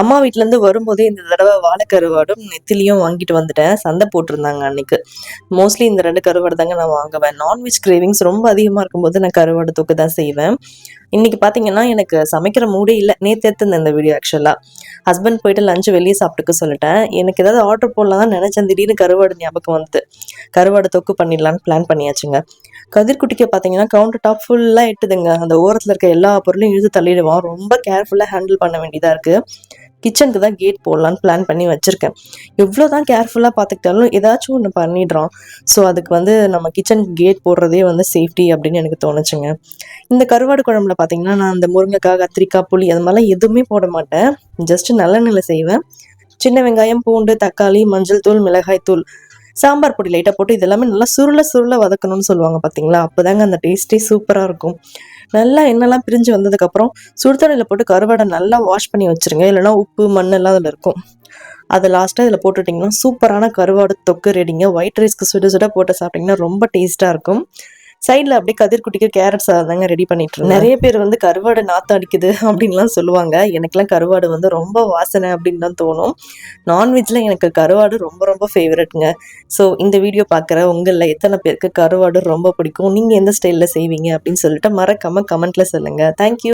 அம்மா வீட்டிலேருந்து வரும்போதே இந்த தடவை வாழை கருவாடும் நெத்திலியும் வாங்கிட்டு வந்துட்டேன். சந்தை போட்டிருந்தாங்க அன்னைக்கு. மோஸ்ட்லி இந்த ரெண்டு கருவாடு தாங்க நான் வாங்குவேன். நான்வெஜ் கிரேவிங்ஸ் ரொம்ப அதிகமாக இருக்கும்போது நான் கருவாடு தொக்கு தான் செய்வேன். இன்னைக்கு பார்த்தீங்கன்னா எனக்கு சமைக்கிற மூடே இல்லை. நேற்று எடுத்திருந்தேன் இந்த வீடியோ ஆக்சுவலாக ஹஸ்பண்ட் போயிட்டு லஞ்சு வெளியே சாப்பிட்டுக்க சொல்லிட்டேன். எனக்கு ஏதாவது ஆர்டர் போடலாம் தான் நினச்சேன். திடீர்னு கருவாடு ஞாபகம் வந்து கருவாடு தொக்கு பண்ணிடலான்னு பிளான் பண்ணியாச்சுங்க. கதிர்குட்டிக்கு பார்த்தீங்கன்னா கவுண்டர் டாப் ஃபுல்லாக எட்டுதுங்க. அந்த ஓரத்தில் இருக்க எல்லா பொருளையும் இழுத்து தள்ளிடுவான். ரொம்ப கேர்ஃபுல்லாக ஹேண்டில் பண்ண வேண்டியதாக இருக்குது கிச்சனுக்கு தான் கேட் போடலான்னு பிளான் பண்ணி வச்சுருக்கேன். எவ்வளோ தான் கேர்ஃபுல்லாக பார்த்துக்கிட்டாலும் ஏதாச்சும் ஒன்று பண்ணிடுறோம். ஸோ அதுக்கு வந்து நம்ம கிச்சனுக்கு கேட் போடுறதே வந்து சேஃப்டி அப்படின்னு எனக்கு தோணுச்சுங்க. இந்த கருவாடு குழம்புல பார்த்தீங்கன்னா நான் அந்த முருங்கைக்காய் கத்திரிக்காய் புளி அது மாதிரிலாம் எதுவுமே போட மாட்டேன். ஜஸ்ட் நல்லெண்ணெயில் செய்வேன். சின்ன வெங்காயம் பூண்டு தக்காளி மஞ்சள் தூள் மிளகாய் தூள். சாம்பார் பொடி லைட்டாக போட்டு இதெல்லாமே நல்லா சுருள சுருள வதக்கணும்னு சொல்லுவாங்க பார்த்தீங்களா அப்போதாங்க அந்த டேஸ்ட்டே சூப்பராக இருக்கும். நல்லா எண்ணெய்லாம் பிரிஞ்சு வந்ததுக்கப்புறம் சுடுதண்ணியில் போட்டு கருவாடை நல்லா வாஷ் பண்ணி வச்சுருங்க. இல்லைனா உப்பு மண்ணெல்லாம் அதில் இருக்கும். அதை லாஸ்ட்டாக இதில் போட்டுட்டிங்கன்னா சூப்பரான கருவாடு தொக்கு ரெடிங்க ஒயிட் ரைஸ்க்கு சுட சுட போட்டு சாப்பிட்டிங்கன்னா ரொம்ப டேஸ்ட்டாக இருக்கும். சைடில் அப்படியே கதிர்குட்டிக்கு கேரட் சாதம் தாங்க ரெடி பண்ணிட்டு நிறைய பேர் வந்து கருவாடு நாத்தம் அடிக்குது அப்படின்லாம் சொல்லுவாங்க. எனக்குலாம் கருவாடு வந்து ரொம்ப வாசனை அப்படின்னு தான் தோணும். நான்வெஜ்ல எனக்கு கருவாடு ரொம்ப ரொம்ப ஃபேவரட்ங்க ஸோ இந்த வீடியோ பார்க்குற உங்களில் எத்தனை பேருக்கு கருவாடு ரொம்ப பிடிக்கும்? நீங்கள் எந்த ஸ்டைலில் செய்வீங்க அப்படின்னு சொல்லிட்டு மறக்காம கமெண்ட்ல சொல்லுங்கள் தேங்க்யூ